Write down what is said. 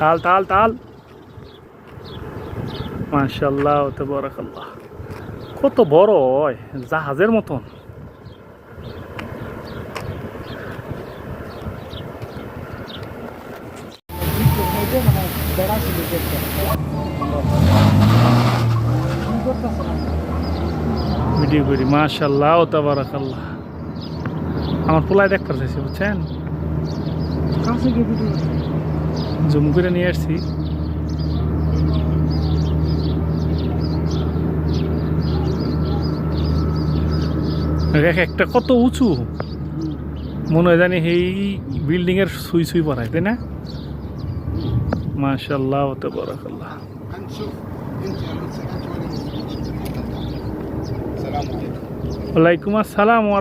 তাল তাল তাল। মাশাল্লাহ তবরাকাল্লাহ। কত বড় জাহাজের মতন। ভিডিও করি মাশাল্লাহ তবরাকাল্লাহ। আমার পোলায় দেখতে চাইছি, বুঝছেন? জুম করে নিয়ে আসছি। একটা কত উঁচু। মনে হয় জানি এই বিল্ডিংয়ের সুই সুই বানায় তাই না? মাসাল্লাহ তো বরাকাল্লাহ ওয়ালাইকুম আসসালাম ওয়া